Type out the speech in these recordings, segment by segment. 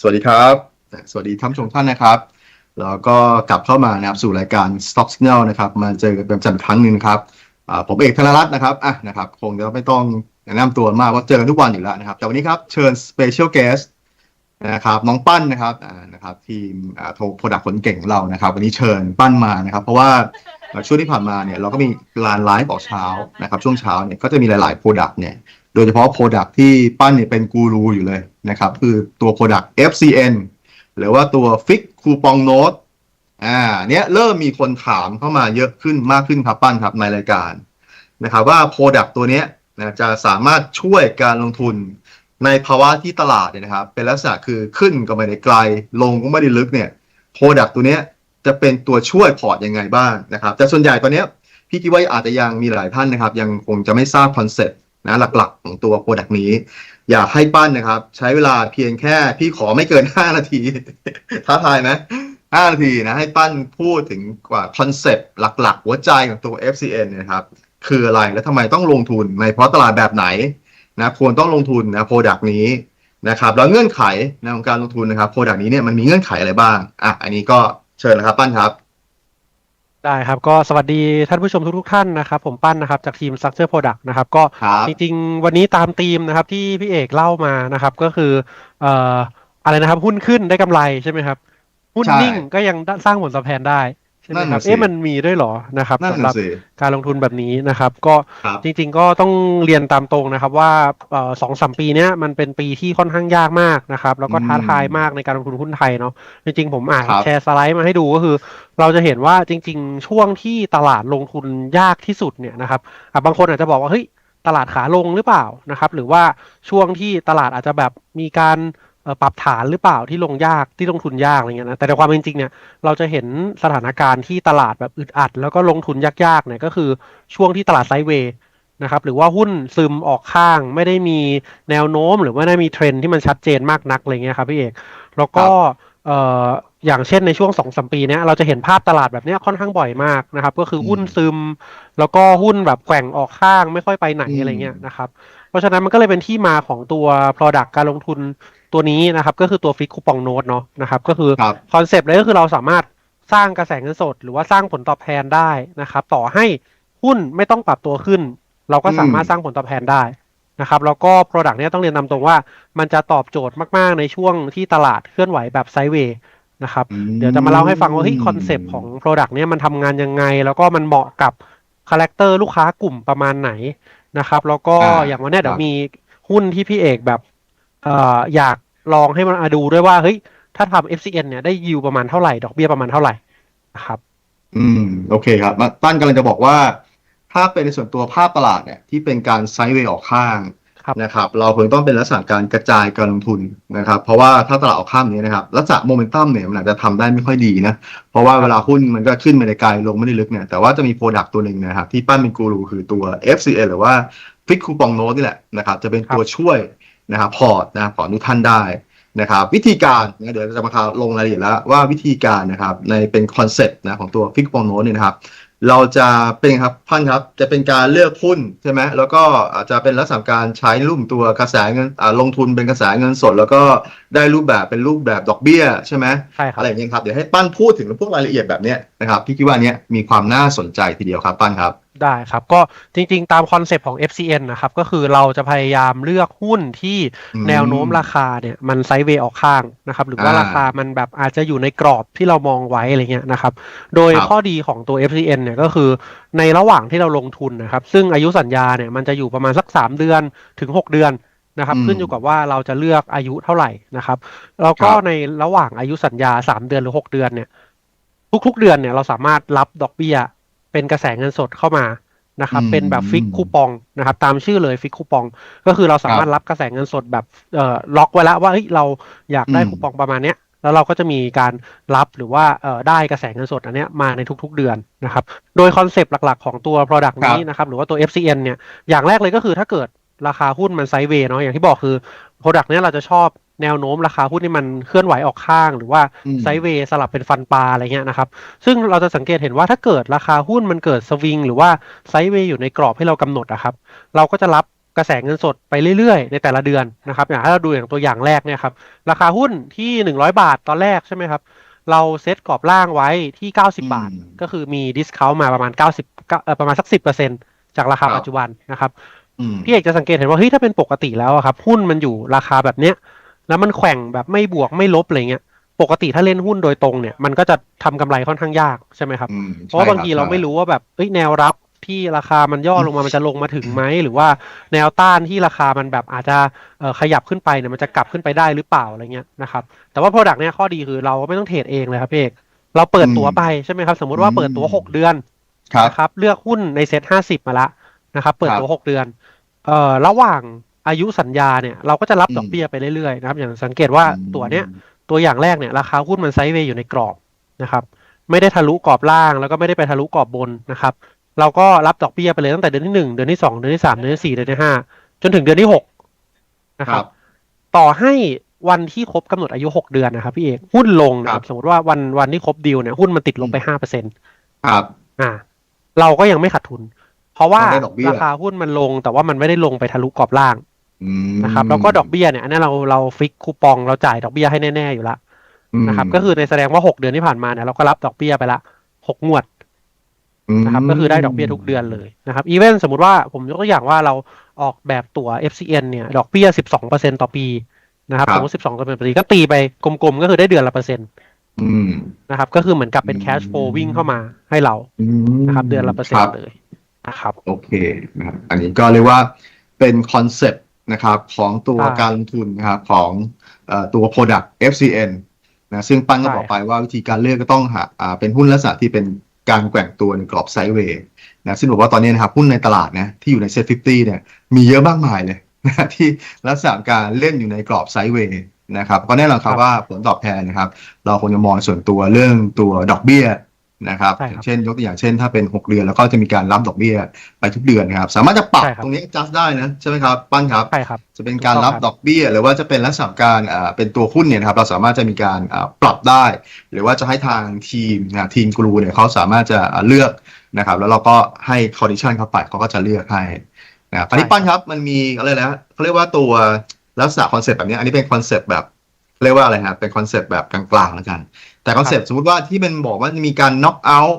สวัสดีครับ สวัสดีท่านชมท่านนะครับ แล้วก็กลับเข้ามานะครับสู่รายการ Stock Signal นะครับ มาเจอกันเป็นประจำครั้งหนึ่งครับผมเอกธนรัตน์นะครับอะนะครับคงจะไม่ต้องแนะนำตัวมากว่าเจอกันทุกวันอยู่แล้วนะครับ แต่วันนี้ครับเชิญ Special Guest นะครับน้องปั้นนะครับอ่านะครับทีมอ่าโทรโปรดักคนเก่งของเรานะครับ วันนี้เชิญปั้นมานะครับ เพราะว่าช่วงที่ผ่านมาเนี่ยเราก็มีลานไลฟ์ออกเช้านะครับ ช่วงเช้าเนี่ยก็จะมีหลายๆ Product เนี่ย โดยเฉพาะ Product ที่ปั้นเนี่ยเป็นกูรูอยู่เลยนะครับ คือตัว Product FCN หรือว่าตัว Fix Coupon Note อ่าเนี้ยเริ่มมีคนถามเข้ามาเยอะขึ้นมากขึ้นครับปั้นครับในรายการนะครับว่า Product ตัวเนี้ยนะจะสามารถช่วยการลงทุนในภาวะที่ตลาดเนี่ยนะครับ เป็นลักษณะคือขึ้นก็ไม่ได้ไกล ลงก็ไม่ได้ลึกเนี่ย Product ตัวเนี้ยจะเป็นตัวช่วยพอร์ตยังไงบ้างนะครับ แต่ส่วนใหญ่ตอนเนี้ยพี่คิดว่าอาจจะยังมีหลายท่านนะครับ ยังคงจะไม่ทราบคอนเซ็ปต์ นะหลักๆของตัว Product นี้ อยากให้ปั้นนะครับ ใช้เวลาเพียงแค่พี่ขอไม่เกิน 5 นาที ท้าทายไหม5นาทีนะให้ปั้นพูดถึงกว่าคอนเซปต์หลัก ๆ หัวใจของตัว FCN เนะครับ คืออะไรและทำไมต้องลงทุนในเพราะตลาดแบบไหนนะควรต้องลงทุนนะโปรดักต์นี้นะครับแล้วเงื่อนไขนะของการลงทุนนะครับโปรดักต์นี้เนี่ยมันมีเงื่อนไขอะไรบ้างอะอันนี้ก็เชิญนะครับปั้นครับ ได้ครับ ก็สวัสดีท่านผู้ชมทุกๆท่านนะครับ ผมปั้นนะครับจากทีม Structure Product นะครับ ก็ครับจริงๆ วันนี้ตามธีมนะครับที่พี่เอกเล่ามานะครับ ก็คือเอ่ออะไรนะครับ หุ้นขึ้นได้กำไรใช่ไหมครับ หุ้นใช่นิ่งก็ยังสร้างผลตอบแทนได้ใช่ไหมนั่นครัน่ะบสิเอ๊ะมันมีด้วยเหรอนะครับนั่นสำหรัน่ะบสิการลงทุนแบบนี้นะครับ ก็ครับจริง ๆ ก็ต้องเรียนตามตรงนะครับ ว่าเอ่อสองสามปีเนี้ยมันเป็นปีที่ค่อนข้างยากมากนะครับ แล้วก็ท้าทายมากในการลงทุนหุ้นไทยเนาะจริง ๆ ผมอ่านครับแชร์สไลด์มาให้ดูก็คือ เราจะเห็นว่าจริง ๆ ช่วงที่ตลาดลงทุนยากที่สุดเนี่ยนะครับอะบางคนอาจจะบอกว่าเฮ้ยตลาดขาลงหรือเปล่านะครับ หรือว่าช่วงที่ตลาดอาจจะแบบมีการเอ่อ ปรับฐานหรือเปล่าที่ลงยากที่ลงทุนยากอะไรเงี้ยนะแต่ในความเป็นจริงเนี่ยเราจะเห็นสถานการณ์ที่ตลาดแบบอึดอัด แล้วก็ลงทุนยากๆเนี่ยก็คือช่วงที่ตลาดไซด์เวย์นะครับหรือว่าหุ้นซึมออกข้างไม่ได้มีแนวโน้ม หรือว่าไม่ได้มีเทรนด์ที่มันชัดเจนมากนักอะไรเงี้ยครับพี่เอกแล้วก็เอ่ออย่างเช่นในช่วงสองสมปีเนี้ยเราจะเห็นภาพตลาดแบบเนี้ยค่อนข้างบ่อยมากนะครับ ก็คือหุ้นซึม แล้วก็หุ้นแบบแกว่งออกข้างไม่ค่อยไปไหนอืมอะไรเงี้ยนะครับ เพราะฉะนั้นมันก็เลยเป็นที่มาของตัว Product การลงทุน ตัวนี้นะครับ ก็คือตัวฟิกคูปองโนดเนาะนะครับ ก็คือครับคอนเซปต์เลยก็คือเราสามารถสร้างกระแสเงินสด หรือว่าสร้างผลตอบแทนได้นะครับ ต่อให้หุ้นไม่ต้องปรับตัวขึ้น เราก็สามารถอืมสร้างผลตอบแทนได้นะครับ แล้วก็ Product เนี้ยต้องเรียนนำตรงว่า มันจะตอบโจทย์มาก ๆ ในช่วงที่ตลาดเคลื่อนไหวแบบไซด์เวย์นะครับ เดี๋ยวจะมาเล่าให้ฟังว่าเฮ้ยคอนเซปต์ของ Product เนี้ยมันทำงานยังไง แล้วก็มันเหมาะกับคาแรคเตอร์ลูกค้ากลุ่มประมาณไหนนะครับ แล้วก็อ่าอย่างวันเนี้ยคเดี๋รัยบวมีหุ้นที่พี่เอกแบบเอ่ออยาก ลองให้มันมาดูด้วยว่าเฮ้ยถ้าทำ FCN เนี่ยได้ยิวประมาณเท่าไหร่ ดอกเบี้ยประมาณเท่าไหร่นะครับ อืม โอเคครับมาตั้นกำลังจะบอกว่า ถ้าเป็นในส่วนตัวภาพตลาดเนี่ย ที่เป็นการไซด์เวย์ออกข้างครับนะครับ เราควรต้องเป็นลักษณะการกระจายการลงทุนนะครับ เพราะว่าถ้าตลาดออกข้างนี้นะครับลักษณะโมเมนตัมเนี่ยมันอาจจะทำได้ไม่ค่อยดีนะ เพราะว่าเวลาหุ้นมันก็ขึ้นไม่ได้ไกลลงไม่ได้ลึกเนี่ย แต่ว่าจะมีโปรดักต์ตัวหนึ่งนะครับที่ปั้นเป็นกูรูคือตัว FCN หรือว่า Fix Coupon Note นี่แหละนะครับ จะเป็นตัวช่วย นะครับพอร์ตนะครับของทุกท่านได้นะครับวิธีการนะเดี๋ยวจะมาลงรายละเอียดแล้วว่าวิธีการนะครับในเป็นคอนเซ็ปต์นะของตัว Fix Coupon Note เนี่ยนะครับเราจะเป็นครับท่านครับจะเป็นการเลือกหุ้นใช่ไหมแล้วก็อาจจะเป็นลักษณะการใช้รูปตัวกระแสเงินอ่าลงทุนเป็นกระแสเงินสด แล้วก็ได้รูปแบบเป็นรูปแบบดอกเบี้ยใช่ไหมใช่ครับอะไรอย่างเงี้ยครับเดี๋ยวให้ปั้นพูดถึงพวกรายละเอียดแบบเนี้ยนะครับพี่คิดว่าอันเนี้ยมีความน่าสนใจทีเดียวครับปั้นครับ ได้ครับ ก็จริงๆ ตามคอนเซปต์ของ FCN นะครับ ก็คือเราจะพยายามเลือกหุ้นที่อืมแนวโน้มราคาเนี่ยมันไซด์เวย์ออกข้างนะครับ หรือว่าอ่าราคามันแบบอาจจะอยู่ในกรอบที่เรามองไว้อะไรเงี้ยนะครับ โดยครับข้อดีของตัว FCN เนี่ยก็คือในระหว่างที่เราลงทุนนะครับ ซึ่งอายุสัญญาเนี่ยมันจะอยู่ประมาณสัก 3 เดือนถึง 6 เดือนนะครับอืมขึ้นอยู่กับว่าเราจะเลือกอายุเท่าไหร่นะครับแล้วก็ครับในระหว่างอายุสัญญา 3 เดือนหรือ 6 เดือนเนี่ย ทุกๆเดือนเนี่ยเราสามารถรับดอกเบี้ย เป็นกระแสเงินสดเข้ามานะครับอืมเป็นแบบฟิกคูปองนะครับ ตามชื่อเลยฟิกคูปอง ก็คือเราสามารถรับกระแสเงินสดแบบเอ่อล็อกไว้แล้วว่าเฮ้ยเราอยากได้อืมคูปองประมาณเนี้ยแล้วเราก็จะมีการรับหรือว่าเอ่อได้กระแสเงินสดอันเนี้ยมาในทุกๆเดือนนะครับ โดยคอนเซปต์หลักๆของตัว Product นี้นะครับ หรือว่าตัว FCN เนี่ย อย่างแรกเลยก็คือถ้าเกิดราคาหุ้นมันไซด์เวย์เนาะ อย่างที่บอกคือ Product เนี้ยเราจะชอบ แนวโน้มราคาหุ้นที่มันเคลื่อนไหวออกข้าง หรือว่าอืมไซด์เวย์สลับเป็นฟันปลาอะไรเงี้ยนะครับ ซึ่งเราจะสังเกตเห็นว่าถ้าเกิดราคาหุ้นมันเกิดสวิงหรือว่าไซด์เวย์อยู่ในกรอบให้เรากำหนดอะครับ เราก็จะรับกระแสเงินสดไปเรื่อยๆ ในแต่ละเดือนนะครับอย่างถ้าเราดูอย่างตัวอย่างแรกเนี่ยครับราคาหุ้นที่หนึ่งร้อยบาทตอนแรกใช่ไหมครับเราเซตกรอบล่างไว้ที่เก้าสิบาทอืมก็คือมีดิสคาวมาประมาณเก้าสิบเอ่อประมาณสักสิบเปอร์เซ็นจากราคาครับปัจจุบันนะครับอืมพี่เอกจะสังเกตเห็นว่าเฮ้ยถ้าเป็นปกติแล้วอะครับหุ้นมันอยู่ราคาแบบเนี้ย แล้วมันแขว่งแบบไม่บวกไม่ลบอะไรเงี้ยปกติถ้าเล่นหุ้นโดยตรงเนี่ยมันก็จะทำกำไรค่อนข้างยากใช่ไหมครับอืมเพราะว่าบางทีใช่คเราไม่รู้ว่าแบบเอ้ยแนวรับที่ราคามันย่อลงมามันจะลงมาถึงไหมหรือว่าแนวต้านที่ราคามันแบบอาจจะเอ่อขยับขึ้นไปเนี่ยมันจะกลับขึ้นไปได้หรือเปล่าอะไรเงี้ยนะครับแต่ว่า Product เนี่ยข้อดีคือเราไม่ต้องเทรดเองเลยครับพี่เอกเราเปิดตัวไปใช่ไหมครับสมมุติว่าเปิดตัวหกเดือนครับนะครับเลือกหุ้นในเซ็ตห้าสิบมาละนะครับเปิดครับตัวหกเดือนเอ่อระหว่าง อายุสัญญาเนี่ยเราก็จะรับอืมดอกเบี้ยไปเรื่อยๆนะครับ อย่างสังเกตว่าตัวเนี้ยตัวอย่างแรกเนี่ยราคาหุ้นมันไซด์เวย์อยู่ในกรอบนะครับ ไม่ได้ทะลุกรอบล่าง แล้วก็ไม่ได้ไปทะลุกรอบบนนะครับ เราก็รับดอกเบี้ยไปเลยตั้งแต่เดือนที่หนึ่งเดือนที่สองเดือนที่สามเดือนที่สี่เดือนที่ห้าจนถึงเดือนที่หกนะคครัรับบต่อให้วันที่ครบกำหนดอายุหกเดือนนะครับพี่เอกหุ้นลงนะคครัรับบสมมติว่าวันวันที่ครบดีลเนี่ยหุ้นมันติดลบไปห้าเปอร์เซ็นต์ครับ อ่า เราก็ยังไม่ขาดทุน เพราะว่ายังได้ดอกเบี้ยราคาหุ้นมันลงแต่ว่ามันไม่ได้ลงไปทะลุกรอบล่างอืม นะครับแล้วก็ดอกเบี้ยเนี่ยอันนี้เราเราฟิกคูปองเราจ่ายดอกเบี้ยให้แน่ ๆ อยู่แล้วนะครับก็คือในแสดงว่าหกเดือนที่ผ่านมาเนี่ยเราก็รับดอกเบี้ยไปละหกงวดนะครับก็คือได้ดอกเบี้ยทุกเดือนเลยนะครับอีเวนสมมติว่าผมยกตัวอย่างว่าเราออกแบบตั๋ว FCN เนี่ยดอกเบี้ยสิบสองเปอร์เซ็นต่อปีนะครับครับสมมติสิบสองเปอร์เซ็นต์ต่อปีก็ตีไปกลมๆ ก็คือได้เดือนละเปอร์เซ็นต์อืมนะครับก็คือเหมือนกับเป็นอืมแคชโฟลวิ่งเข้ามาให้เราอืมนะครับเดือนละเปอร์เซ็นคต์บเลยนะครับโอเคนะครับอันนี้ก็เรียกว่าเป็นคอนเซปต์ นะครับของตัวใช่การลงทุนนะครับของเอ่อตัว Product FCN นะซึ่งปั้นก็ใช่บอกไปว่าวิธีการเลือกก็ต้องหาอ่าเป็นหุ้นลักษณะที่เป็นการแกว่งตัวในกรอบไซด์เวย์นะซึ่งบอกว่าตอนนี้นะครับหุ้นในตลาดนะที่อยู่ในเซ็ต50เนี่ยมีเยอะมากมายเลยนะที่ลักษณะการเล่นอยู่ในกรอบไซด์เวย์นะครับก็แน่นอนครับครับว่าผลตอบแทนนะครับ เราคงจะมองส่วนตัวเรื่องตัวดอกเบี้ย นะครับใช่อครับย่างเช่นยกตัวอย่างเช่นถ้าเป็น 6 เดือนแล้วก็จะมีการรับดอกเบี้ยไปทุกเดือนนะครับ สามารถจะปรับใช่ครับตรงนี้ adjust ได้นะใช่ไหมครับปั้นครับใช่ครับ จะเป็นการถูกต้รัอบงครับดอกเบี้ย หรือว่าจะเป็นลักษณะการอ่าเป็นตัวหุ้นเนี่ยนะครับเราสามารถจะมีการอ่าปรับได้ หรือว่าจะให้ทางทีมนะทีมกรูเนี่ยเขาสามารถจะอ่าเลือกนะครับ แล้วเราก็ให้ condition เข้าไปเขาก็จะเลือกให้นะครับคราวนี้ปั้นครับมันมีอะไรนะเขาเรียกว่าตัวลักษณะคอนเซปต์แบบนี้อันนี้เป็นคอนเซปต์แบบเรียกว่าอะไรครับเป็นคอนเซปต์แบบกลางๆแล้วกัน แต่คอนเซปต์สมมติว่าที่เป็นบอกว่ามีการ knock out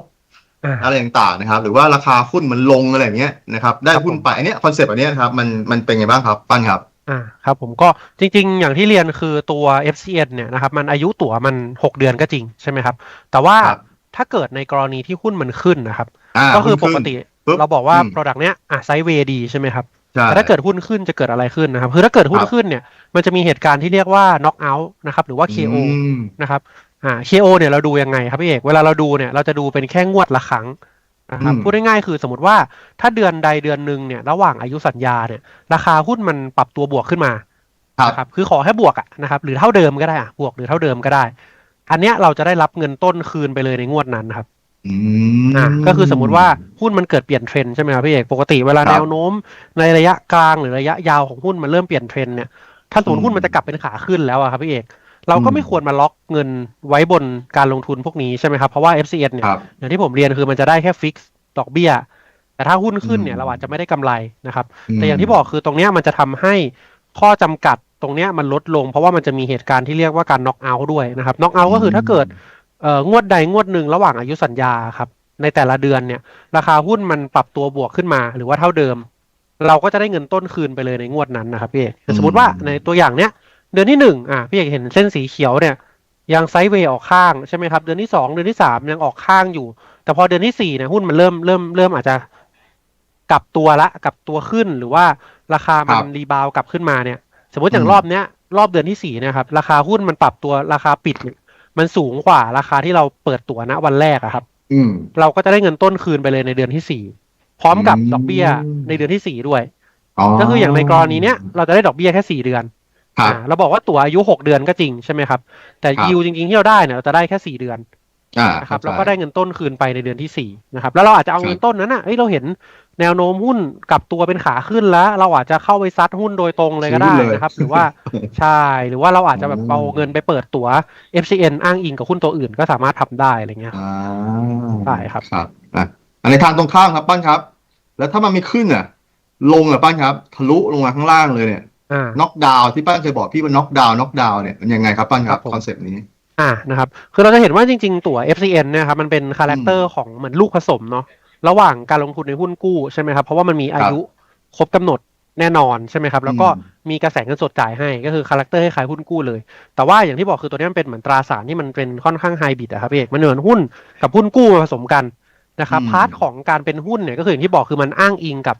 อ่าอะไรต่างๆนะครับ หรือว่าราคาหุ้นมันลงอะไรอย่างเงี้ยนะครับ ได้ครับหุ้นผมไปอันเนี้ยคอนเซปต์อันเนี้ยครับมันมันเป็นไงบ้างครับปั้นครับอ่าครับผมก็จริง ๆ อย่างที่เรียนคือตัว FCN เนี่ยนะครับมันอายุตั๋วมัน 6 เดือนก็จริงใช่ไหมครับ แต่ว่าครับถ้าเกิดในกรณีที่หุ้นมันขึ้นนะครับอ่าก็คือปหุ้นกขึ้นติปุ๊บเราบอกว่าอืม Product เนี้ยอะไซด์เวย์ดีใช่ไหมครับใช่แต่ถ้าเกิดหุ้นขึ้นจะเกิดอะไรขึ้นนะครับ คือถ้าเกิดหุ้นครับขึ้นเนี่ยมันจะมีเหตุการณ์ที่เรียกว่า knock out นะครับหรือว่า KO อืมนะครับ อ่า KO เนี่ยเราดูยังไงครับพี่เอกเวลาเราดูเนี่ยเราจะดูเป็นแค่งวดละครั้งนะครับอืมพูดง่ายๆคือสมมติว่าถ้าเดือนใดเดือนหนึ่งเนี่ยระหว่างอายุสัญญาเนี่ย ราคาหุ้นมันปรับตัวบวกขึ้นมาครับนะครับคือขอให้บวกอะนะครับ หรือเท่าเดิมก็ได้อะบวกหรือเท่าเดิมก็ได้ อันเนี้ยเราจะได้รับเงินต้นคืนไปเลยในงวดนั้นครับอือ่าก็คือสมมติว่าหุ้นมันเกิดเปลี่ยนเทรนด์ใช่ไหมครับพี่เอกปกติเวลาครับแนวโน้ม ในระยะกลางหรือระยะยาวของหุ้นมันเริ่มเปลี่ยนเทรนด์เนี่ยถ้าสมมติอืมหุ้นมันจะกลับเป็นขาขึ้นแล้วอะครับพี่เอก เราก็อืมไม่ควรมาล็อกเงินไว้บนการลงทุนพวกนี้ใช่ไหมครับ เพราะว่า FCN เนี่ยครับอย่างที่ผมเรียนคือมันจะได้แค่ฟิกซ์ดอกเบี้ย แต่ถ้าหุ้นขึ้นเนี่ยอืมเราอาจจะไม่ได้กำไรนะครับอืมแต่อย่างที่บอกคือตรงเนี้ยมันจะทำให้ข้อจำกัดตรงเนี้ยมันลดลง เพราะว่ามันจะมีเหตุการณ์ที่เรียกว่าการน็อกเอาท์ด้วยนะครับน็อกเอาท์ก็คือถ้าเกิดเอ่องวดใดงวดหนึ่งระหว่างอายุสัญญาครับในแต่ละเดือนเนี่ย ราคาหุ้นมันปรับตัวบวกขึ้นมา หรือว่าเท่าเดิม เราก็จะได้เงินต้นคืนไปเลยในงวดนั้นนะครับพี่เอกสมมติว่าในตัวอย่างเนี้ย เดือนที่หนึ่งอะพี่เอกเห็นเส้นสีเขียวเนี่ยยังไซด์เวย์ออกข้างใช่ไหมครับเดือนที่สองเดือนที่สามยังออกข้างอยู่ แต่พอเดือนที่สี่เนี่ยหุ้นมันเริ่มเริ่มเริ่มอาจจะกลับตัวละกลับตัวขึ้นหรือว่าราคามันครับรีบาวด์กลับขึ้นมาเนี่ย สมมติอย่างอืมรอบเนี้ย รอบเดือนที่สี่เนะครับ ราคาหุ้นมันปรับตัวราคาปิดเนี่ยมันสูงกว่าราคาที่เราเปิดตัวณวันแรกอะครับ อืมเราก็จะได้เงินต้นคืนไปเลยในเดือนที่สี่พร้อมกับอืมดอกเบี้ยในเดือนที่สี่ด้วยอ๋อก็คืออย่างในกรณีเนี้ยเราจะได้ดอกเบี้ยแค่สี่เดือน ครับอ่าเราบอกว่าตั๋วอายุหกเดือนก็จริงใช่ไหมครับ แต่ครับยิวจริงๆที่เราได้เนี่ยเราจะได้แค่สี่เดือนอ่านะครับเข้าใจเราก็ได้เงินต้นคืนไปในเดือนที่สี่นะครับ แล้วเราอาจจะเอาครับเงินต้นนั้นอะเอ้ยเราเห็นแนวโน้มหุ้นกลับตัวเป็นขาขึ้นแล้ว เราอาจจะเข้าไปซัดหุ้นโดยตรงเลยก็ได้ซื้อเลยนะครับ หรือว่าใช่หรือว่าเราอาจจะแบบอืมเอาเงินไปเปิดตั๋ว FCN อ้างอิงกับหุ้นตัวอื่นก็สามารถทำได้อะไรเงี้ยครับอ่าใช่ครับครับอะอันในทางตรงข้ามครับปั้นครับ แล้วถ้ามันไม่ขึ้นอะ ลงอะป้านครับ ทะลุลงมาข้างล่างเลยเนี่ยอ่า น็อกดาวน์ที่ป้านเคยบอกพี่ว่าน็อกดาวน์น็อกดาวน์เนี่ยมันยังไงครับป้านคครัรับบผมคอนเซปต์นี้อ่านะครับคือเราจะเห็นว่าจริง ๆ ตั๋ว FCN เนี่ยครับมันเป็นคาแรคเตอร์ของเหมือนลูกผสมเนาะระหว่างการลงทุนในหุ้นกู้ใช่ไหมครับ เพราะว่ามันมีอายุครบกำหนดแน่นอนใช่ไหมครับ แล้วก็อืมมีกระแสเงินสดจ่ายให้ก็คือคาแรคเตอร์ให้ขายหุ้นกู้เลย แต่ว่าอย่างที่บอกคือตัวนี้มันเป็นเหมือนตราสารที่มันเป็นค่อนข้างไฮบริดอะครับพี่เอกมันเหมือนหุ้นกับหุ้นกู้มาผสมกันนะครับอืมพาร์ทของการเป็นหุ้นเนี่ยก็คืออย่างที่บอกคือมันอ้างอิงกับ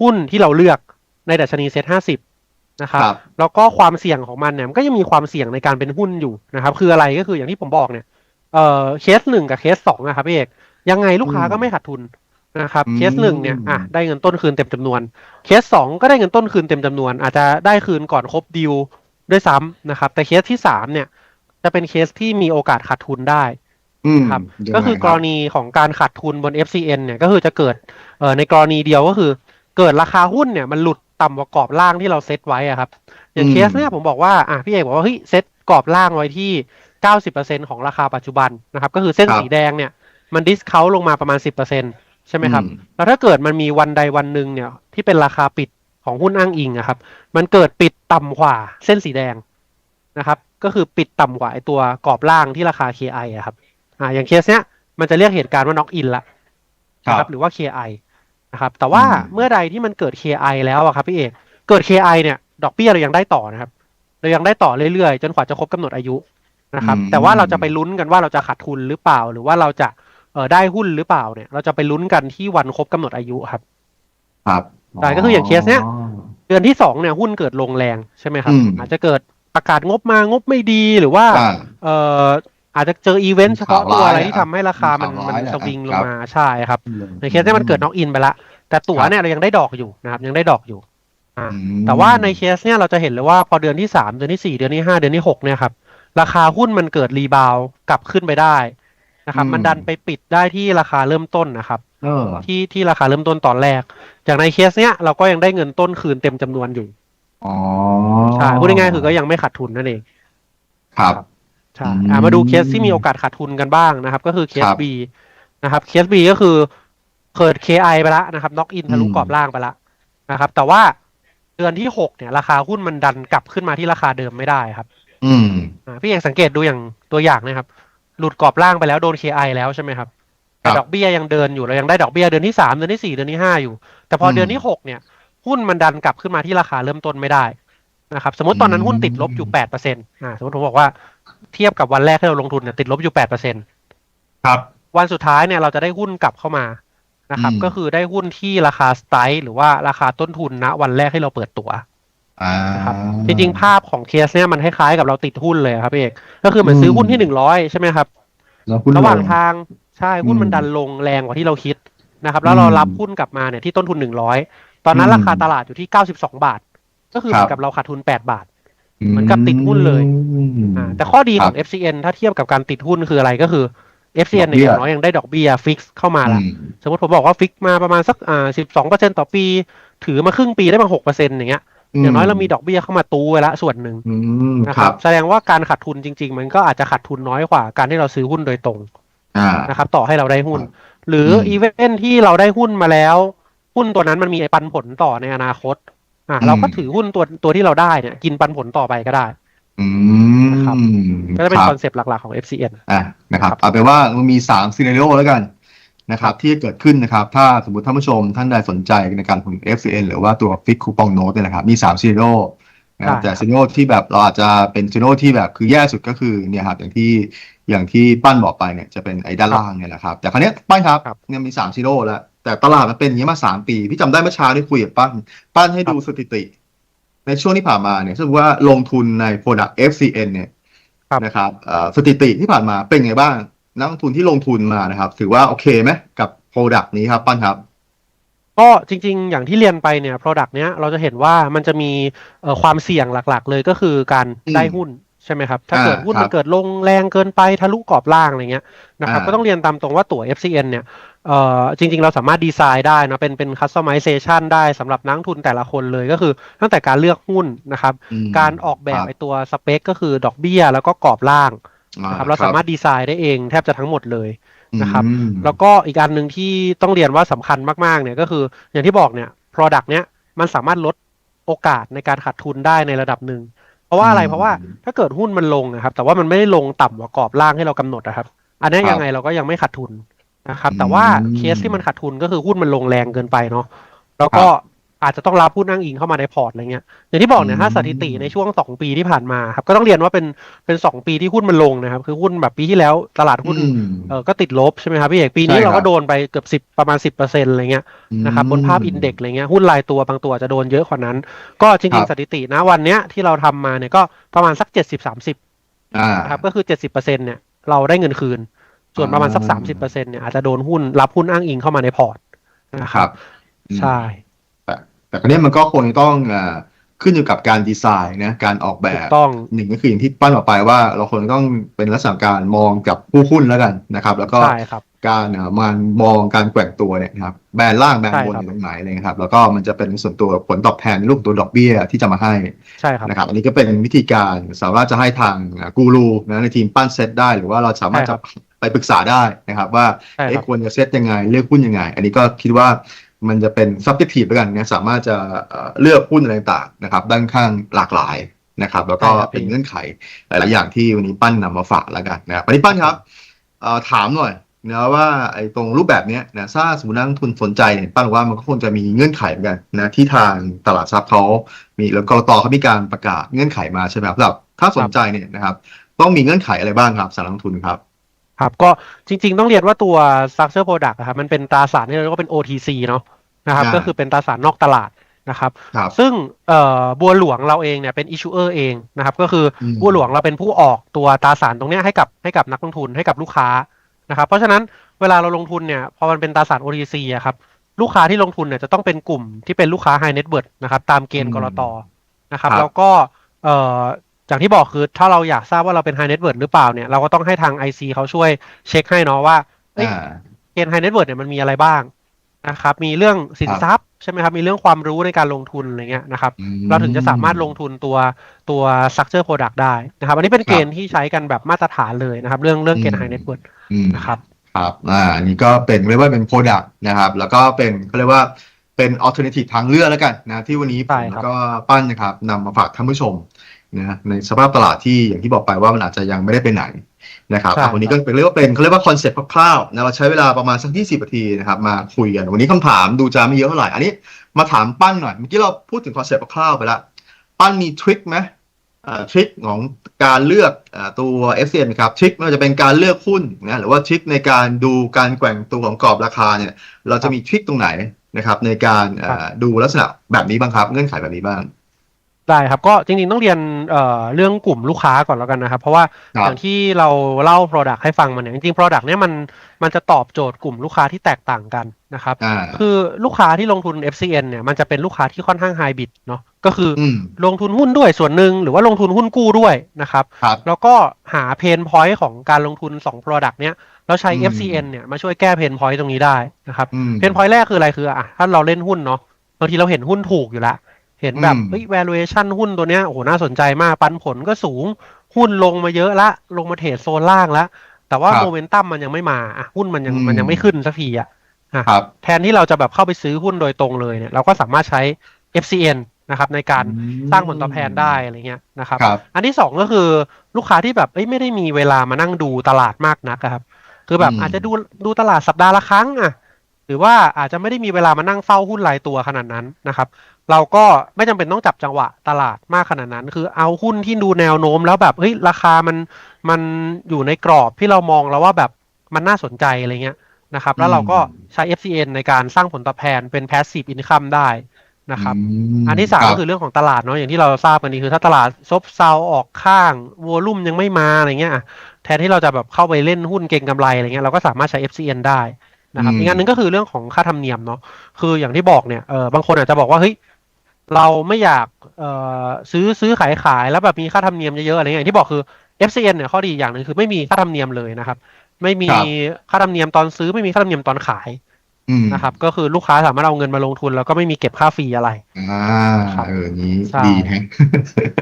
หุ้นที่เราเลือกในดัชนีเซ็ตห้าสิบ นะครับครับ แล้วก็ความเสี่ยงของมันเนี่ยมันก็ยังมีความเสี่ยงในการเป็นหุ้นอยู่นะครับ คืออะไรก็คืออย่างที่ผมบอกเนี่ยเอ่อเคสหนึ่งกับเคสสองอะครับพี่เอกยังไงลูกค้าก็ไม่ขาดทุนนะครับอืมเคสหนึ่งเนี่ยอะได้เงินต้นคืนเต็มจำนวน เคสสองก็ได้เงินต้นคืนเต็มจำนวน อาจจะได้คืนก่อนครบดีลด้วยซ้ำนะครับ แต่เคสที่สามเนี่ย จะเป็นเคสที่มีโอกาสขาดทุนได้อืมครับยังไงก็คือกรรับณีของการขาดทุนบน FCN เนี่ยก็คือจะเกิดเอ่อในกรณีเดียวก็คือ เกิดราคาหุ้นเนี่ยมันหลุด ต่ำกว่ากรอบล่างที่เราเซตไว้อะครับ อย่างอืมเคสเนี่ยผมบอกว่าอะพี่เอกบอกว่าเฮ้ยเซตกรอบล่างไว้ที่90%ของราคาปัจจุบันนะครับ ก็คือเส้นสีแดงเนี่ยมันดิสเคาลงมาประมาณ10%ใช่ไหมครับอืแล้วถ้าเกิดมันมีวันใดวันหนึ่งเนี่ยที่เป็นราคาปิดของหุ้นอ้างอิงอะครับ มันเกิดปิดต่ำกว่าเส้นสีแดงนะครับ ก็คือปิดต่ำกว่าไอตัวกรอบล่างที่ราคา KI อะครับ อ่าอย่างเคสเนี้ยมันจะเรียกเหตุการณ์ว่าน็อกอินละครันะบหรือว่า KI นะครับแต่ว่าอืมเมื่อใดที่มันเกิด KI แล้วอะครับพี่เอกเกิด KI เนี่ยดอกเบี้ยเรายังได้ต่อนะครับเรายังได้ต่อเรื่อยๆ จนกว่าจะครบกำหนดอายุนะครับ แต่ว่าเราจะไปลุ้นกันว่าเราจะขาดทุนหรือเปล่า หรือว่าเราจะเอ่อได้หุ้นหรือเปล่าเนี่ย เราจะไปลุ้นกันที่วันครบกำหนดอายุครับ ครับใช่ก็คืออย่างเคสเนี้ยเดือนที่สองเนี่ยหุ้นเกิดลงแรงใช่ไหมครับอืมอาจจะเกิดประกาศงบมางบไม่ดีหรือว่าอ่าเอ่อ อาจจะเจออีเวนต์เฉพาะตัวอะไรที่ทำให้ราคามันข่าวมันร้ายอะสวิงลคงรับมาใช่ครับ ในเคสที่มันเกิดน็อกอินไปละ แต่ตั๋วครับเนี่ยเรายังได้ดอกอยู่นะครับยังได้ดอกอยู่อ่าอืมแต่ว่าในเคสเนี่ยเราจะเห็นเลยว่าพอเดือนที่สามเดือนที่สี่เดือนที่ห้าเดือนที่หกเนี่ยครับราคาหุ้นมันเกิดรีบาวด์กลับขึ้นไปได้นะครับอืมมันดันไปปิดได้ที่ราคาเริ่มต้นนะครับเออที่ที่ราคาเริ่มต้นตอนแรก จากในเคสเนี้ยเราก็ยังได้เงินต้นคืนเต็มจำนวนอยู่อ๋อใช่พูดง่ายๆคือก็ยังไม่ขาดทุนนั่นเองครับ ใช่อืมอ่ามาดูเคสที่มีโอกาสขาดทุนกันบ้างนะครับ ก็คือเคสครับ B นะครับเคส B ก็คือเกิด KI ไปแล้วนะครับน็อกอินทะลุอืมกรอบล่างไปแล้วนะครับ แต่ว่าเดือนที่หกเนี่ยราคาหุ้นมันดันกลับขึ้นมาที่ราคาเดิมไม่ได้ครับ อืมอ่าพี่เอกสังเกตดูอย่างตัวอย่างนะครับ หลุดกรอบล่างไปแล้วโดน KI แล้วใช่ไหมครับครัแต่บดอกเบี้ยยังเดินอยู่เรายังได้ดอกเบี้ยเดือนที่สามเดือนที่สี่เดือนที่ห้าอยู่ แต่พออมเดือนที่หกเนี่ยหุ้นมันดันกลับขึ้นมาที่ราคาเริ่มต้นไม่ได้นะครับ สมมติตอนนั้นหุ้นติดลบอยู่แปดเปอร์เซ็นต์อ่าสมมติผมบอกว่า เทียบกับวันแรกที่เราลงทุนเนี่ยติดลบอยู่แปดเปอร์เซ็นต์ครับ วันสุดท้ายเนี่ยเราจะได้หุ้นกลับเข้ามานะครับ อืม ก็คือได้หุ้นที่ราคาสไตล์หรือว่าราคาต้นทุนณวันแรกที่เราเปิดตัว อ่านะครับ จริงๆ ภาพของเคสเนี่ยมันคล้ายๆกับเราติดหุ้นเลยครับพี่เอกก็คือเหมือนซื้อหุ้นที่หนึ่งร้อยใช่ไหมครับ แล้วหุ้นระหว่างล ทางใช่หุ้นอืมมันดันลงแรงกว่าที่เราคิดนะครับ แล้วเราอืมรับหุ้นกลับมาเนี่ยที่ต้นทุนหนึ่งร้อยตอนนั้นอืมราคาตลาดอยู่ที่เก้าสิบสองบาท ก็คือเหมือนครักับบเราขาดทุนแปดบาทอื เหมือนกับติดหุ้นเลยมอ่าแต่ข้อดีของครับ FCN ถ้าเทียบกับการติดหุ้นคืออะไรก็คือ FCN ดอกเบี้เนี่ยอยย่างน้อยยังได้ดอกเบี้ยฟิกเข้ามาละอืมสมมติผมบอกว่าฟิกมาประมาณสักอ่าสิบสองเปอร์เซ็นต่อปี ถือมาครึ่งปีได้มาหกเปอร์เซ็นต์อย่างเงี้ยอย่างน้อยเรามีดอกเบี้ยเข้ามาตู้ไว้ละส่วนหนึ่งอืมนะคครัรับบแสดงว่าการขาดทุนจริง ๆ มันก็อาจจะขาดทุนน้อยกว่าการที่เราซื้อหุ้นโดยตรงอ่านะครับต่อให้เราได้หุ้นครับหรืออมอีเวนที่เราได้หุ้นมาแล้ว หุ้นตัวนั้นมันมีไอ้ปันผลต่อในอนาคต อ่าอืมเราก็ถือหุ้นตัวตัวที่เราได้เนี่ยกินปันผลต่อไปก็ได้อืมนะครับก็จะเป็นรับคอนเซปต์หลัก ๆของ FCN อะนะครับครับเอาเป็นว่ามันมีสามซีนารีโอแล้วกันนะครับที่จะเกิดขึ้นนะครับ ถ้าสมมติท่านผู้ชมท่านใดสนใจในการลงทุน FCN หรือว่าตัวฟิกคูปองโน้ตเนี่ยนะครับ มีสามซีนารีโอนะครับใช่แต่ซีนารีโอที่แบบเราอาจจะเป็นซีนารีโอที่แบบคือแย่สุดก็คือเนี่ยครับอย่างที่อย่างที่ปั้นบอกไปเนี่ยจะเป็นไอ้ด้านล่างเนี่ยแหละครับ แต่คราวเนี้ยปั้นครับครับเนี่ยมีสามซีนารีโอแล้ว แต่ตลาดมันเป็นอย่างนี้มาสามปี พี่จำได้เมื่อเช้าที่คุยกับปั้น ปั้นให้ดูสถิติ ในช่วงที่ผ่านมาเนี่ยสมมติว่าลงทุนใน Product FCN เนี่ยครับนะครับเอ่อสถิติที่ผ่านมาเป็นไงบ้าง นักลงทุนที่ลงทุนมานะครับ ถือว่าโอเคไหมกับ Product นี้ครับปั้นครับก็จริงๆ อย่างที่เรียนไปเนี่ย Product เนี้ยเราจะเห็นว่ามันจะมีเอ่อความเสี่ยงหลัก ๆ เลยก็คือการอืมได้หุ้น ใช่ไหมครับ ถ้าอ่าเกิดหุ้นครับมันเกิดลงแรงเกินไปทะลุกรอบล่างอะไรเงี้ยนะครับอ่าก็ต้องเรียนตามตรงว่าตั๋ว FCN เนี่ยเอ่อจริง ๆ เราสามารถดีไซน์ได้นะเป็นเป็น customization ได้สำหรับนักลงทุนแต่ละคนเลยก็คือ ตั้งแต่การเลือกหุ้นนะครับอืมการออกแบบครับไอตัวสเปคก็คือดอกเบี้ยแล้วก็กรอบล่างอ่นะครับเราสามารถดีไซน์ได้เองแทบจะทั้งหมดเลยนะครับอืมแล้วก็อีกอันหนึ่งที่ต้องเรียนว่าสำคัญมากๆเนี่ยก็คืออย่างที่บอกเนี่ย Product เนี้ยมันสามารถลดโอกาสในการขาดทุนได้ในระดับหนึ่ง เพราะว่าอะไรอืมเพราะว่าถ้าเกิดหุ้นมันลงนะครับ แต่ว่ามันไม่ได้ลงต่ำกว่ากรอบล่างที่เรากำหนดนะครับ อันนี้ครับยังไงเราก็ยังไม่ขาดทุนนะครับอืมแต่ว่าเคสที่มันขาดทุนก็คือหุ้นมันลงแรงเกินไปเนาะแล้วก็ อาจจะต้องรับหุ้นอ้างอิงเข้ามาในพอร์ตอะไรเงี้ยอย่างที่บอกเนี่ยถ้าอืมสถิติในช่วงสองปีที่ผ่านมาครับก็ต้องเรียนว่าเป็นเป็นสองปีที่หุ้นมันลงนะครับคือหุ้นแบบปีที่แล้วตลาดหุ้นอืมเออก็ติดลบใช่ไหมครับพี่เอกปีนี้ใช่ครับเราก็โดนไปเกือบสิบประมาณสิบเปอร์เซ็นต์อะไรเงี้ยนะครับบนภาพอินเด็กซ์อะไรเงี้ยหุ้นรายตัวบางตัวจะโดนเยอะกว่านั้น ก็จครัริงบๆสถิตินะวันเนี้ยที่เราทำมาเนี่ยก็ประมาณสักเจ็ดสิบสามสิบอ่านะครับก็คือเจ็ดสิบเปอร์เซ็นเนี่ยเราได้เงินคืน ส่วนประมาณสักสามสิบเปอร์เซ็นเนี่ยอาจจะโดนหุ้นรับหุ้นอ้างอิงเข้ามาในพอร์ตนะคครัรับบอืมใช่ แต่แต่คราวนี้มันก็คงจะต้องอ่าขึ้นอยู่กับการดีไซน์นะการออกแบถูบกต้องหนึ่งก็คืออย่างที่ปั้นออกไปว่า เราควรต้องเป็นลักษณะการมองกับผู้หุ้นแล้วกันนะครับ แล้วก็ใช่ครับการอ่ามันมองการแกว่งตัวเนี่ยนะครับแบรนด์ล่างแบรนด์บนใช่ครับอยู่ตรงไหนเลยนะครับ แล้วก็มันจะเป็นส่วนตัวผลตอบแทนในรูปตัวดอกเบี้ยที่จะมาให้ใช่ครับนะครับ อันนี้ก็เป็นวิธีการสามารถจะให้ทางอ่ากูรูนะในทีมปั้นเซตได้ หรือว่าเราสามารถใช่ครัจะบไปปรึกษาได้นะครับ ว่าใช่คเอ๊ะรับควรจะเซตยังไงเลือกหุ้นยังไง อันนี้ก็คิดว่า มันจะเป็น subjective แล้วกันนะสามารถจะเอ่อเลือกหุ้นอะไรต่างๆนะครับ ด้านข้างหลากหลายนะครับ แล้วก็ใช่ครับเป็นเงื่อนไขหลายๆอย่างที่วันนี้ปั้นนำมาฝากแล้วกันนะครับวันนี้ปั้นครับเอ่อถามหน่อยนะว่าไอ้ตรงรูปแบบเนี้ยนะถ้าสมมตินักลงทุนสนใจเนี่ยปั้นว่ามันก็คงจะมีเงื่อนไขเหมือนกันนะที่ทางตลาดทรัพย์เขามีแล้วกรตเขามีการประกาศเงื่อนไขมาใช่ไหมครับสำหรับถ้าสนใจเนี่ยนะครับ ต้องมีเงื่อนไขอะไรบ้างครับสำหรับนักลงทุนครับ ครับก็จริง ๆ ต้องเรียนว่าตัว structure product อะครับมันเป็นตราสารที่เราเรียกว่าเป็น OTC เนาะนะครับอ่าก็คือเป็นตราสารนอกตลาดนะครับครับซึ่งเอ่อบัวหลวงเราเองเนี่ยเป็น issuer เองนะครับก็คืออมบัวหลวงเราเป็นผู้ออกตัวตราสารตรงเนี้ยให้กับให้กับนักลงทุนให้กับลูกค้านะครับเพราะฉะนั้นเวลาเราลงทุนเนี่ยพอมันเป็นตราสาร OTC อะครับลูกค้าที่ลงทุนเนี่ยจะต้องเป็นกลุ่มที่เป็นลูกค้า high net worth นะครับตามเกณฑ์กรตนะครับครับแล้วก็ เอ่ออย่างที่บอกคือถ้าเราอยากทราบว่าเราเป็น high net worth หรือเปล่าเนี่ยเราก็ต้องให้ทาง IC เขาช่วยเช็คให้เนาะว่าเอ้ยอ่าเกณฑ์ high net worth เนี่ยมันมีอะไรบ้างนะครับ มีเรื่องสินทรัพย์ใช่ไหมครับ มีเรื่องความรู้ในการลงทุนอะไรเงี้ยนะครับอืมเราถึงจะสามารถลงทุนตัวตัว structure product ได้นะครับ อันนี้เป็นเกณฑ์ที่ใช้กันแบบมาตรฐานเลยนะครับ เรื่องเรื่องเกณฑ์ high net worth อืมนะครับ ครับ อ่าอันนี้ก็เป็นเรียกว่าเป็น product นะครับ แล้วก็เป็นเขาเรียกว่าเป็น alternative ทางเลือกแล้วกันนะที่วันนี้ผใช่มครับก็ปั้นนะครับนำมาฝากท่านผู้ชม นะในสภาพตลาดที่อย่างที่บอกไปว่ามันอาจจะยังไม่ได้ไปไหนนะครับใช่อะวันนี้ก็เป็นเรียกว่าเป็นเขาเรียกว่าคอนเซ็ปต์คร่าวๆนะเราใช้เวลาประมาณสัก 20นาทีนะครับมาคุยกัน วันนี้คำถามดูจะไม่เยอะเท่าไหร่ อันนี้มาถามปั้นหน่อย เมื่อกี้เราพูดถึงคอนเซ็ปต์คร่าวๆไปแล้วปั้นมีทริคไหมอ่าทริคของการเลือกอ่าตัว f c n ครับทริคไม่ว่าจะเป็นการเลือกหุ้นนะหรือว่าทริคในการดูการแกว่งตัวของกรอบราคาเนี่ยเราจะมีทริคตรงไหนนะครับในการอ่าดูลักษณะแบบนี้บ้างครับเงื่อนไขแบบนี้บ้าง ได้ครับก็จริงๆต้องเรียนเอ่อเรื่องกลุ่มลูกค้าก่อนแล้วกันนะครับ เพราะว่าครับอย่างที่เราเล่า Product ให้ฟังมันเนี่ยจริงๆ Product เนี่ยมันมันจะตอบโจทย์กลุ่มลูกค้าที่แตกต่างกันนะครับอ่าคือลูกค้าที่ลงทุน FCN เนี่ยมันจะเป็นลูกค้าที่ค่อนข้างไฮบิดเนาะก็คือออืมลงทุนหุ้นด้วยส่วนหนึ่งหรือว่าลงทุนหุ้นกู้ด้วยนะครับครับแล้วก็หาเพนพอยต์ของการลงทุน 2 Product เนี้ยแล้วใช้อืม FCN เนี่ยมาช่วยแก้เพนพอยต์ตรงนี้ได้นะครับอืมเพนพอยต์แรกคืออะไรคืออะถ้าเราเล่นหุ้นเนาะบางทีเราเห็นหุ้นถูกอยู่แล้ว เห็นแบบอืมเฮ้ย valuation หุ้นตัวเนี้ยโอ้โหน่าสนใจมากปันผลก็สูง หุ้นลงมาเยอะละ ลงมาเทรดโซนล่างแล้วแต่ว่าครับโมเมนตัมมันยังไม่มาอะหุ้นมันยังอืมมันยังไม่ขึ้นสักทีอะครับแทนที่เราจะแบบเข้าไปซื้อหุ้นโดยตรงเลยเนี่ยเราก็สามารถใช้ FCN นะครับในการอืมสร้างผลตอบแทนได้อะไรเงี้ยนะครับครับอันที่สองก็คือลูกค้าที่แบบเอ้ยไม่ได้มีเวลามานั่งดูตลาดมากนักอะครับ คือแบบอืมอาจจะดูดูตลาดสัปดาห์ละครั้งอะหรือว่าอาจจะไม่ได้มีเวลามานั่งเฝ้าหุ้นรายตัวขนาดนั้นนะครับ เราก็ไม่จำเป็นต้องจับจังหวะตลาดมากขนาดนั้น คือเอาหุ้นที่ดูแนวโน้มแล้วแบบเฮ้ยราคามันมันอยู่ในกรอบที่เรามองแล้วว่าแบบมันน่าสนใจอะไรเงี้ยนะครับ แล้วเราก็ใช้ FCN ในการสร้างผลตอบแทนเป็น passive income ได้นะครับมอันที่สามรับก็คือเรื่องของตลาดเนาะอย่างที่เราทราบกันดีคือถ้าตลาดซบเซาออกข้างวอลุ่มยังไม่มาอะไรเงี้ยอะแทนที่เราจะแบบเข้าไปเล่นหุ้นเก็งกำไรอะไรเงี้ยเราก็สามารถใช้ FCN ได้นะครับอืมอีกอันหนึ่งก็คือเรื่องของค่าธรรมเนียมเนาะคืออย่างที่บอกเนี่ยเออบางคนอาจจะบอกว่าเฮ้ย เราไม่อยากเอ่อซื้อซื้อขายขายแล้วแบบมีค่าธรรมเนียมเยอะๆอะไรเงี้ยอย่างที่บอกคือ FCN เนี่ยข้อดีอย่างหนึ่งคือไม่มีค่าธรรมเนียมเลยนะครับ ไม่มีครับค่าธรรมเนียมตอนซื้อไม่มีค่าธรรมเนียมตอนขายอืมนะครับ ก็คือลูกค้าสามารถเอาเงินมาลงทุน แล้วก็ไม่มีเก็บค่าฟรีอะไรอ่าครับเออนี้ใช่ดีแฮะ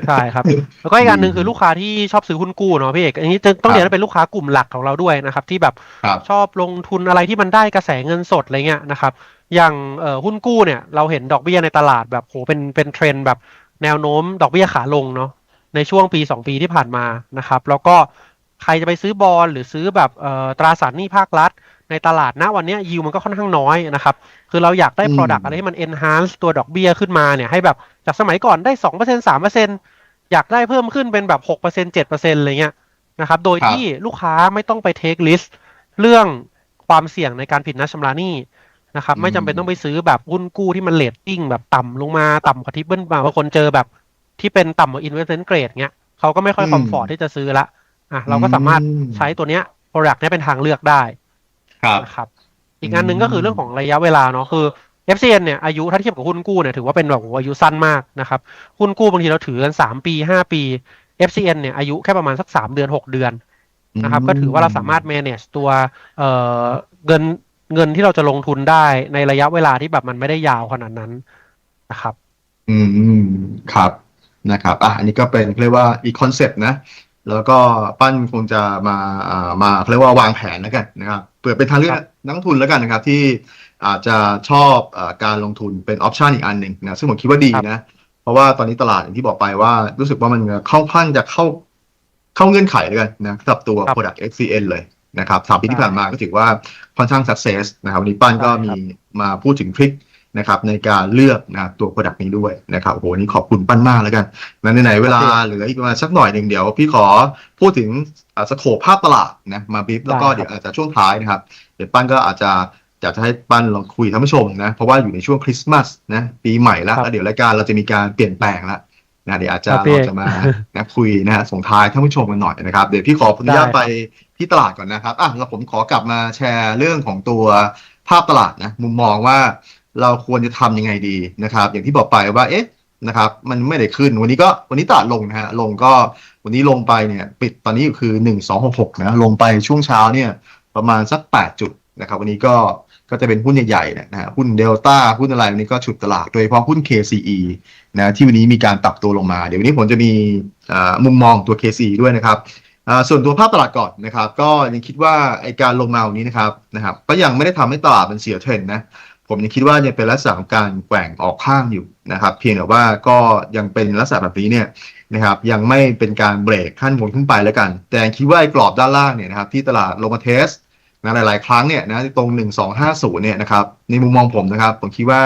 ใช่ครับ แล้วก็อีกอันหนึ่งคือลูกค้าที่ชอบซื้อหุ้นกู้เนาะพี่เอกอันนี้ต้องเรียนว่าเป็นลูกค้ากลุ่มหลักของเราด้วยนะครับ ที่แบบครับชอบลงทุนอะไรที่มันได้กระแสเงินสดอะไรเงี้ยนะครับ อย่างเอ่อหุ้นกู้เนี่ยเราเห็นดอกเบี้ยในตลาดแบบโหเป็นเป็นเทรนด์แบบแนวโน้มดอกเบี้ยขาลงเนาะในช่วงปีสองปีที่ผ่านมานะครับ แล้วก็ใครจะไปซื้อบอลหรือซื้อแบบเอ่อตราสารหนี้ภาครัฐ ในตลาดณวันเนี้ยิวมันก็ค่อนข้างน้อยนะครับ คือเราอยากได้อืม Product อะไรที่มัน enhance ตัวดอกเบี้ยขึ้นมาเนี่ยให้แบบจากสมัยก่อนได้สองเปอร์เซ็นสามเปอร์เซ็นอยากได้เพิ่มขึ้นเป็นแบบหกเปอร์เซ็นเจ็ดเปอร์เซ็นอะไรเงี้ยนะครับ โดยครับที่ลูกค้าไม่ต้องไป take list เรื่องความเสี่ยงในการผิดนัดชำระหนี้ นะครับ ไม่จำเป็นต้องไปซื้อแบบหุ้นกู้ที่มันเลตติ้งแบบต่ำลงมาต่ำกว่าทิปเปิลบางคนเจอแบบที่เป็นต่ำกว่า investment grade เงี้ยเขาก็ไม่ค่อยอืมคอมฟอร์ตที่จะซื้อละอะเราก็สามารถอืมใช้ตัวเนี้ย product เนี้ยเป็นทางเลือกได้ ครับนะครับ อีกอันหนึ่งก็คือเรื่องของระยะเวลาเนาะคือ FCN เนี่ยอายุถ้าเทียบกับหุ้นกู้เนี่ยถือว่าเป็นแบบโอ้โหอายุสั้นมากนะครับหุ้นกู้บางทีเราถือกันสามปีห้าปี FCN เนี่ยอายุแค่ประมาณสักสามเดือนหกเดือนนะครับก็ถือว่าเราสามารถ manage ตัวเอ่อเงิน เงินที่เราจะลงทุนได้ในระยะเวลาที่แบบมันไม่ได้ยาวขนาดนั้นนะครับ อืมครับนะครับอะอันนี้ก็เป็นเรียกว่าอีกคอนเซปต์นะ แล้วก็ปั้นคงจะมาอ่ามาเรียกว่าวางแผนแล้วกันนะครับเปิดเป็นทางเลือกครับนักลงทุนแล้วกันนะครับ ที่อาจจะชอบอาการลงทุนเป็นออปชันอีกอันหนึ่งนะซึ่งผมคิดว่าดีนะเพราะว่าตอนนี้ตลาดอย่างที่บอกไปว่ารู้สึกว่ามันเข้าพันจะเข้าเข้าเงื่อนไขเลยกันนะสำหรับตัวครับ Product XCN เลย นะครับสามปีที่ใช่ผ่านมาก็ถือว่าค่อนข้าง success นะครับวันนี้ปั้นก็ใช่ครับมีมาพูดถึงทริคนะครับในการเลือกนะตัว Product นี้ด้วยนะครับโอ้โหวันนี้ขอบคุณปั้นมากแล้วกันนั้นไหนๆเวลาเหลืออีกประมาณสักหน่อยหนึ่งเดี๋ยว พี่ขอพูดถึงอ่าสโคปภาพตลาดนะมาบีฟแล้วก็ได้ครับเดี๋ยวอาจจะช่วงท้ายนะครับ เดี๋ยวปั้นก็อาจจะอยากจะให้ปั้นลองคุยท่านผู้ชมนะ เพราะว่าอยู่ในช่วงคริสต์มาสนะปีใหม่แล้วครับแล้วเดี๋ยวรายการเราจะมีการเปลี่ยนแปลงแล้ว นะเดี๋ยวอาจจะครับพี่เราจะมานะคุยนะฮะส่งท้ายท่านผู้ชมกันหน่อยนะครับ เดี๋ยวพี่ขออนุญาตได้ครับไปที่ตลาดก่อนนะครับอะแล้วผมขอกลับมาแชร์เรื่องของตัวภาพตลาดนะมุมมองว่าเราควรจะทำยังไงดีนะครับ อย่างที่บอกไปว่าเอ๊ะนะครับมันไม่ได้ขึ้นวันนี้ก็วันนี้ตลาดลงนะฮะลงก็วันนี้ลงไปเนี่ยปิดตอนนี้คือหนึ่งสองหกหกนะลงไปช่วงเช้าเนี่ยประมาณสัก 8 จุดนะครับ วันนี้ก็ ก็จะเป็นหุ้นใหญ่ๆเนี่ยนะฮะหุ้นเดลต้าหุ้นอะไรวันนี้ก็ฉุดตลาดโดยเฉพาะหุ้น KCE นะที่วันนี้มีการปรับตัวลงมา เดี๋ยววันนี้ผมจะมีมุมมองตัว KCE ด้วยนะครับส่วนตัวภาพตลาดก่อนนะครับ ก็ยังคิดว่าไอการลงมาวันนี้นะครับนะครับ ก็ยังไม่ได้ทำให้ตลาดมันเสียเทรนนะผมยังคิดว่ายังเป็นลักษณะของการแกว่งออกข้างอยู่นะครับ เพียงแต่ว่าก็ยังเป็นลักษณะแบบนี้เนี่ยนะครับ ยังไม่เป็นการเบรกขั้นบนขึ้นไปแล้วกัน แต่คิดว่าไอ้กรอบด้านล่างเนี่ยนะครับที่ตลาดลงมาเทส นะหลายๆ ครั้งเนี่ยนะตรง 1250เนี่ยนะครับในมุมมองผมนะครับผมคิดว่า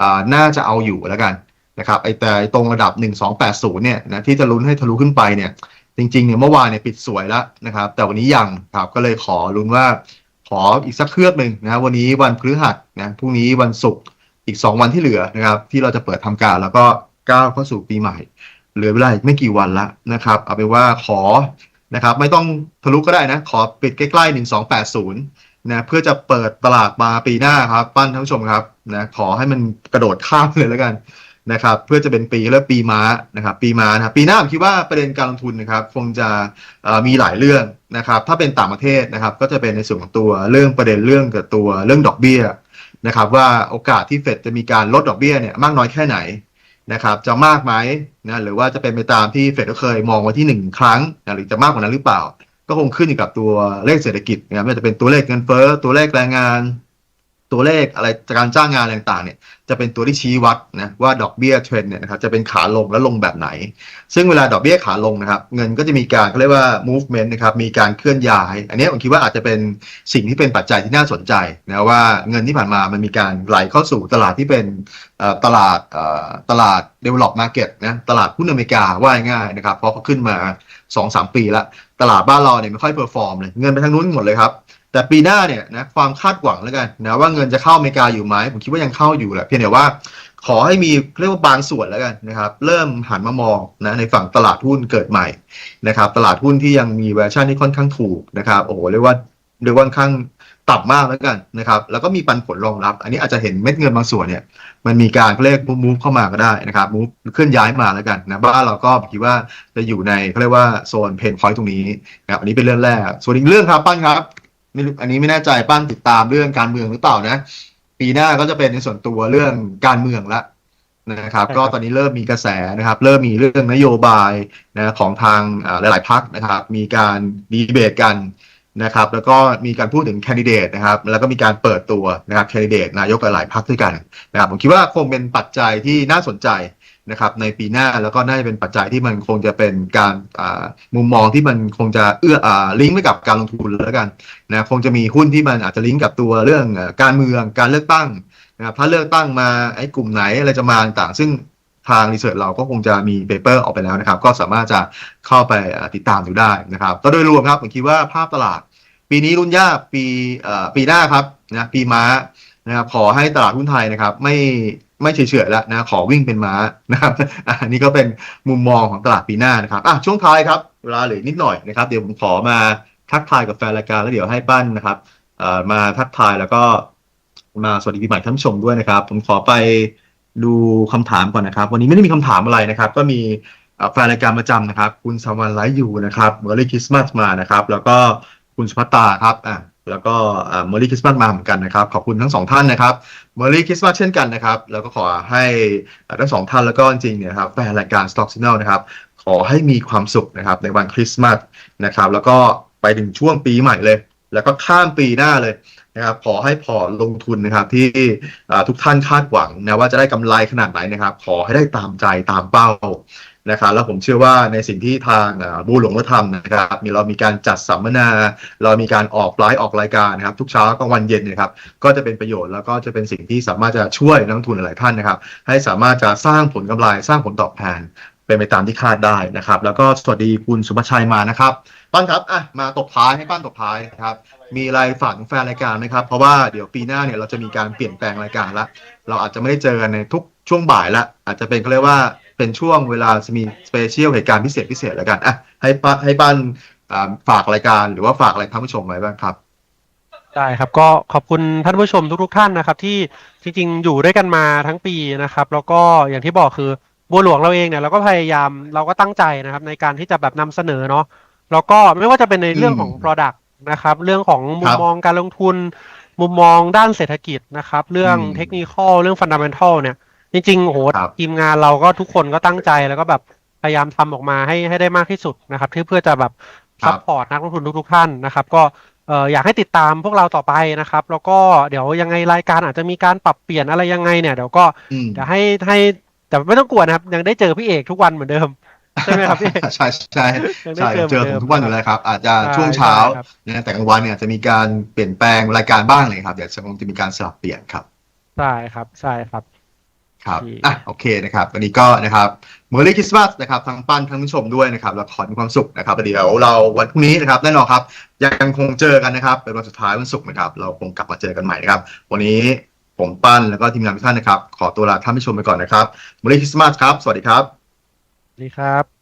อ่าน่าจะเอาอยู่แล้วกันนะครับไอ้แต่ตรงระดับ 1280เนี่ยนะที่จะลุ้นให้ทะลุขึ้นไปเนี่ยจริงๆเนี่ยเมื่อวานเนี่ยปิดสวยแล้วนะครับ แต่วันนี้ยังครับก็เลยขอลุ้นว่าขออีกสักเครือกหนึ่งนะวันนี้วันพฤหัสนะพรุ่งนี้วันศุกร์อีก 2 วันที่เหลือนะครับ ที่เราจะเปิดทำการแล้วก็ก้าวเข้าสู่ปีใหม่ เหลือเวลาอีกไม่กี่วันละนะครับ เอาเป็นว่าขอ นะครับ ไม่ต้องทะลุก็ได้นะ ขอปิดใกล้ๆ 1280นะเพื่อจะเปิดตลาดมาปีหน้าครับปั้นท่านผู้ชมครับนะขอให้มันกระโดดข้ามเลยแล้วกันนะครับเพื่อจะเป็นปีและปีม้านะครับปีม้านะปีหน้าผมคิดว่าประเด็นการลงทุนนะครับคงจะมีหลายเรื่องนะครับถ้าเป็นต่างประเทศนะครับก็จะเป็นในส่วนของตัวเรื่องประเด็นเรื่องกับตัวเรื่องดอกเบี้ยนะครับว่าโอกาสที่เฟดจะมีการลดดอกเบี้ยเนี่ยมากน้อยแค่ไหน นะครับจะมากไหมนะหรือว่าจะเป็นไปตามที่เฟดก็เคยมองไว้ที่หนึ่งครั้งนะหรือจะมากกว่านั้นหรือเปล่า ก็คงขึ้นอยู่กับตัวเลขเศรษฐกิจนะครับไม่ว่าจะเป็นตัวเลขเงินเฟ้อตัวเลขแรงงาน ตัวเลขอะไรการจ้างงานอะไรต่างๆเนี่ยจะเป็นตัวที่ชี้วัดนะว่าดอกเบี้ยเทรนเนี่ยนะครับจะเป็นขาลงและลงแบบไหน ซึ่งเวลาดอกเบี้ยขาลงนะครับ เงินก็จะมีการเขาเรียกว่า movement นะครับมีการเคลื่อนย้าย อันนี้ผมคิดว่าอาจจะเป็นสิ่งที่เป็นปัจจัยที่น่าสนใจนะว่าเงินที่ผ่านมามันมีการไหลเข้าสู่ตลาดที่เป็นตลาดตลาด develop market นะตลาดหุ้นอเมริกาว่าง่ายนะครับเพราะเขาขึ้นมา 2-3 ปีแล้วตลาดบ้านเราเนี่ยไม่ค่อยเพอร์ฟอร์มเลยเงินไปทางนู้นหมดเลยครับ แต่ปีหน้าเนี่ยนะความคาดหวังแล้วกันนะว่าเงินจะเข้าอเมริกาอยู่ไหมผมคิดว่ายังเข้าอยู่แหละเพียงแต่ว่าขอให้มีเรียกว่าบางส่วนแล้วกันนะครับ เริ่มหันมามองนะในฝั่งตลาดหุ้นเกิดใหม่นะครับ ตลาดหุ้นที่ยังมีแวชั่นที่ค่อนข้างถูกนะครับโอ้โหเรียกว่าเรียกว่าค่อนข้างต่ำมากแล้วกันนะครับ แล้วก็มีปันผลรองรับ อันนี้อาจจะเห็นเม็ดเงินบางส่วนเนี่ย มันมีการเรียกมูฟเข้ามาก็ได้นะครับมูฟเคลื่อนย้ายมาแล้วกันนะบ้านเราก็คิดว่าจะอยู่ในเขาเรียกว่าโซนเพนพอยต์ตรงนี้นะครับอันนี้เป็นเรื่องแรก ส่วนอีกเรื่องครับปั้นครับ ไม่รู้อันนี้ไม่แน่ใจปั้นติดตามเรื่องการเมืองหรือเปล่านะ ปีหน้าก็จะเป็นในส่วนตัวเรื่องการเมืองละนะครับใช่ครับก็ตอนนี้เริ่มมีกระแสนะครับ เริ่มมีเรื่องนโยบายนะของทางอ่าหลายๆพักนะครับ มีการดีเบตกันนะครับ แล้วก็มีการพูดถึงแคนดิเดตนะครับ แล้วก็มีการเปิดตัวนะครับแคนดิเดตนายกหลายๆพักด้วยกันนะครับ ผมคิดว่าคงเป็นปัจจัยที่น่าสนใจ นะครับในปีหน้าแล้วก็น่าจะเป็นปัจจัยที่มันคงจะเป็นการมุมมองที่มันคงจะเอื้ออลิงก์ไปกับการลงทุนแล้วกันนะคงจะมีหุ้นที่มันอาจจะลิงก์กับตัวเรื่องการเมืองการเลือกตั้งนะครับถ้าเลือกตั้งมาไอ้กลุ่มไหนอะไรจะมาต่างซึ่งทางรีเสิร์ชเราก็คงจะมีเปเปอร์ออกไปแล้วนะครับ ก็สามารถจะเข้าไปติดตามดูได้นะครับ ก็โดยรวมครับผมคิดว่าภาพตลาด ปีนี้รุ่นยากปีปีหน้าครับนะปีม้านะครับขอให้ตลาดหุ้นไทยนะครับ ไม่ ไม่เฉยๆแล้วนะขอวิ่งเป็นม้านะครับอันนี้ก็เป็นมุมมองของตลาดปีหน้านะครับอะช่วงท้ายครับเวลาเหลือนิดหน่อยนะครับเดี๋ยวผมขอมาทักทายกับแฟนรายการแล้วเดี๋ยวให้ปั้นนะครับเอ่อมาทักทายแล้วก็มาสวัสดีปีใหม่ท่านผู้ชมด้วยนะครับ ผมขอไปดูคำถามก่อนนะครับ วันนี้ไม่ได้มีคำถามอะไรนะครับ ก็มีแฟนรายการประจำนะครับ คุณสวันไลฟ์อยู่นะครับเมอร์รี่คริสต์มาสมานะครับ แล้วก็คุณสุภัตตาครับอะ แล้วก็เมอร์รี่คริสต์มาสมาเหมือนกันนะครับ ขอบคุณทั้งสองท่านนะครับเมอร์รี่คริสต์มาสเช่นกันนะครับ แล้วก็ขอให้ทั้งสองท่านแล้วก็จริงๆเนี่ยนะครับแฟนรายการ Stock Signal นะครับ ขอให้มีความสุขนะครับในวันคริสต์มาสนะครับ แล้วก็ไปถึงช่วงปีใหม่เลย แล้วก็ข้ามปีหน้าเลยนะครับขอให้พอลงทุนนะครับที่ทุกท่านคาดหวังนะว่าจะได้กำไรขนาดไหนนะครับ ขอให้ได้ตามใจตามเป้า นะครับแล้วผมเชื่อว่าในสิ่งที่ทางบูหลวงก็ทำนะครับมีเรามีการจัดสัมมนา เรามีการออกไลฟ์ออกรายการนะครับทุกเช้ากลางวันเย็นนะครับก็จะเป็นประโยชน์แล้วก็จะเป็นสิ่งที่สามารถจะช่วยนักทุนหลายท่านนะครับ ให้สามารถจะสร้างผลกำไรสร้างผลตอบแทนเป็นไปตามที่คาดได้นะครับ แล้วก็สวัสดีคุณสุภชัยมานะครับป้านครับอะมาตบท้ายให้ป้านตบท้ายนะครับ มีอะไรฝากแฟนรายการไหมครับ เพราะว่าเดี๋ยวปีหน้าเนี่ยเราจะมีการเปลี่ยนแปลงรายการละเราอาจจะไม่ได้เจอกันในทุกช่วงบ่ายละอาจจะเป็นเขาเรียกว่า เป็นช่วงเวลาจะมีสเปเชียลเหตุการณ์พิเศษพิเศษแล้วกันอะให้ป้าให้ป้านอ่าฝากรายการหรือว่าฝากอะไรท่านผู้ชมไว้บ้างครับได้ครับก็ขอบคุณท่านผู้ชมทุกๆท่านนะครับ ที่จริงๆ อยู่ด้วยกันมาทั้งปีนะครับ แล้วก็อย่างที่บอกคือบัวหลวงเราเองเนี่ยเราก็พยายามเราก็ตั้งใจนะครับ ในการที่จะแบบนำเสนอเนาะแล้วก็ไม่ว่าจะเป็นในเรื่องของอืม Product นะครับ เรื่องของมุคมรับมองการลงทุน มุมมองด้านเศรษฐกิจนะครับ เรื่องอืมเทคนิคอลเรื่องฟันดัมเบลทัลเนี่ย จริงๆโหครับ ทีมงานเราก็ทุกคนก็ตั้งใจแล้วก็แบบพยายามทำออกมาให้ให้ได้มากที่สุดนะครับเพื่อเพื่อจะแบบครับ ซัพพอร์ตนักลงทุนทุก ๆ ท่านนะครับ ก็เอ่ออยากให้ติดตามพวกเราต่อไปนะครับ แล้วก็เดี๋ยวยังไงรายการอาจจะมีการปรับเปลี่ยนอะไรยังไงเนี่ยเดี๋ยวก็อืมเดี๋ยวให้ให้แต่ไม่ต้องกลัวนะครับ ยังได้เจอพี่เอกทุกวันเหมือนเดิม ใช่ไหมครับพี่เอกใช่ใช่ยังได้ใช่เจอเจอเหมืผอนเดิมมทุกวันอยู่แล้วครับ อาจจะใช่ช่วงเช้าใช่ครับ นะแต่กลางวันเนี่ยจะมีการเปลี่ยนแปลงรายการบ้างเลยครับ เดี๋ยวจะคงจะมีการสลับเปลี่ยนครับ ใช่ครับใช่ครับ ครับโอเคอะโอเคนะครับวันนี้ก็นะครับเมอร์รี่คริสต์มาสนะครับทั้งปั้นทั้งผู้ชมด้วยนะครับแล้วขอให้มีความสุขนะครับแล้วเดี๋ยวเราวันพรุ่งนี้นะครับแน่นอนครับ ยังคงเจอกันนะครับเป็นวันสุดท้ายวันศุกร์นะครับ เราคงกลับมาเจอกันใหม่นะครับ วันนี้ผมปั้นแล้วก็ทีมงานทุกท่านนะครับ ขอตัวลาท่านผู้ชมไปก่อนนะครับเมอร์รี่คริสต์มาสครับ สวัสดีครับดีครับ